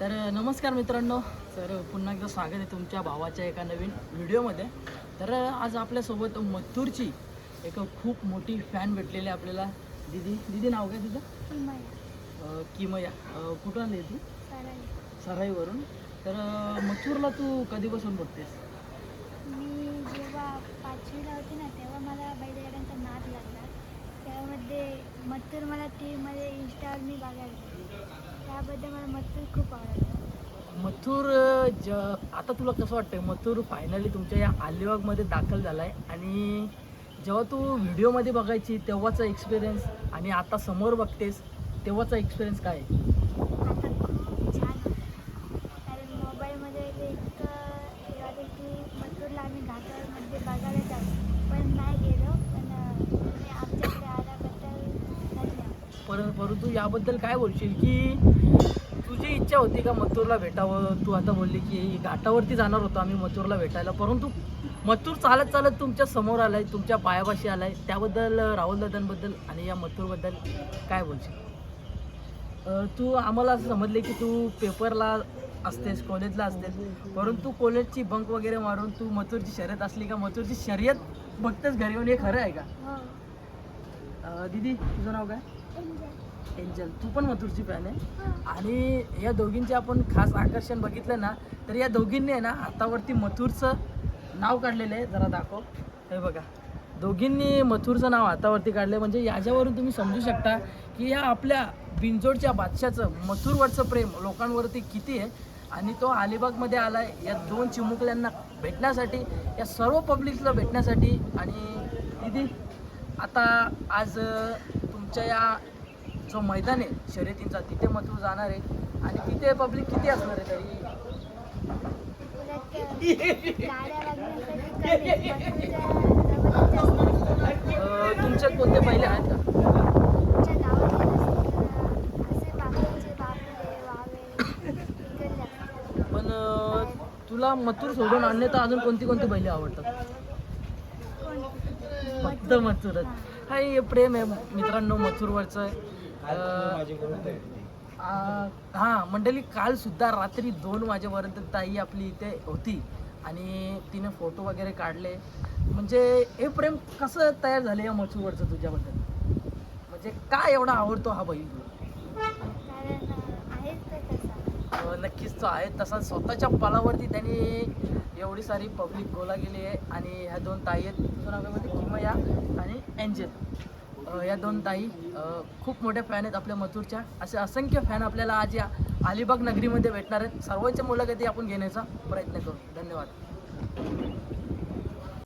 तर नमस्कार मित्रांनो. तर पुन्हा एकदा स्वागत आहे तुमच्या भावाच्या एका नवीन व्हिडिओमध्ये. तर आज आपल्यासोबत मथुरची एक खूप मोठी फॅन भेटलेली आहे आपल्याला. दिदी दिदी नाव काय तुझं? अं, किमया. अं, कुठून आली तू? सराईवरून. तर मथुरला तू कधीपासून बघतेस? मी जेव्हा पाचवीला होते ना तेव्हा मला बैलगाड्यांचा नाद लागला. त्यामध्ये मत्तूर मला टी व्हीमध्ये इंस्टावर मी बघायला. त्याबद्दल मला मत्तूर खूप आवडतं. मथुर ज आता तुला कसं वाटतंय? मथुर फायनली तुमच्या या अलिबागमध्ये दाखल झाला आहे आणि जेव्हा तू व्हिडिओमध्ये बघायची तेव्हाचा एक्सपिरियन्स आणि आता समोर बघतेस तेव्हाचा एक्सपिरियन्स काय आहे? पर परंतु याबद्दल काय बोलशील की तुझी इच्छा होती का मथुरला भेटावं? तू आता बोलली की घाटावरती जाणार होतो आम्ही मथुरला भेटायला. परंतु मथुर चालत चालत तुमच्यासमोर आलाय तुमच्या पायापाशी आलाय. त्याबद्दल राहुल दादांबद्दल आणि या मथुरबद्दल काय बोलशील? तू आम्हाला असं समजले की तू पेपरला असतेस कॉलेजला असतेस. परंतु कॉलेजची बंक वगैरे मारून तू मथुरची शर्यत असली का? मथुरची शर्यत बघतेस घरी येऊन हे खरं आहे का? हो. दीदी तुझं नाव काय? एंजल तू पण मथुरची फॅन आहे. आणि या दोघींचे आपण खास आकर्षण बघितलं ना तर या दोघींनी आहे ना हातावरती मथुरचं नाव काढलेलं आहे जरा दाखव. हे बघा. दोघींनी मथुरचं नाव हातावरती काढलं म्हणजे याच्यावरून तुम्ही समजू शकता की या आपल्या बिंजोडच्या बादशाचं मथुरवरचं प्रेम लोकांवरती किती आहे. आणि तो अलिबागमध्ये आला आहे या दोन चिमुकल्यांना भेटण्यासाठी या सर्व पब्लिकला भेटण्यासाठी. आणि दिदी आता आज तुमच्या या जो मैदान आहे शर्यतींचा तिथे मथुर जाणार आहे. आणि तिथे पब्लिक किती असणार आहे तरी? तुमच्या कोणते पहिले आहेत का? पण तुला मथुर सोडून आणले तर अजून कोणती कोणती बैले आवडतात? फक्त मथुरच. हा हे प्रेम आहे मित्रांनो मथुरवरचं. हा मंडळी काल सुद्धा रात्री दोन वाजेपर्यंत ताई आपली इथे होती आणि तिने फोटो वगैरे काढले. म्हणजे हे प्रेम कसं तयार झाले या मथुरवरचं तुझ्याबद्दल? म्हणजे काय एवढा आवडतो हा बैल तुला? अ, नक्कीच तो आहे तसा. स्वतःच्या पलावरती त्यांनी एवढी सारी पब्लिक गोला गेली आहे. आणि ह्या दोन ताई आहेत. तुझं किमया आणि एंजल. या दोन ताई खूप मोठ्या फॅन आहेत आपल्या मथुरच्या. असे असंख्य फॅन आपल्याला आज या अलिबाग नगरीमध्ये भेटणार आहेत. सर्वांच्या मुलाखती आपण घेण्याचा प्रयत्न करू. धन्यवाद.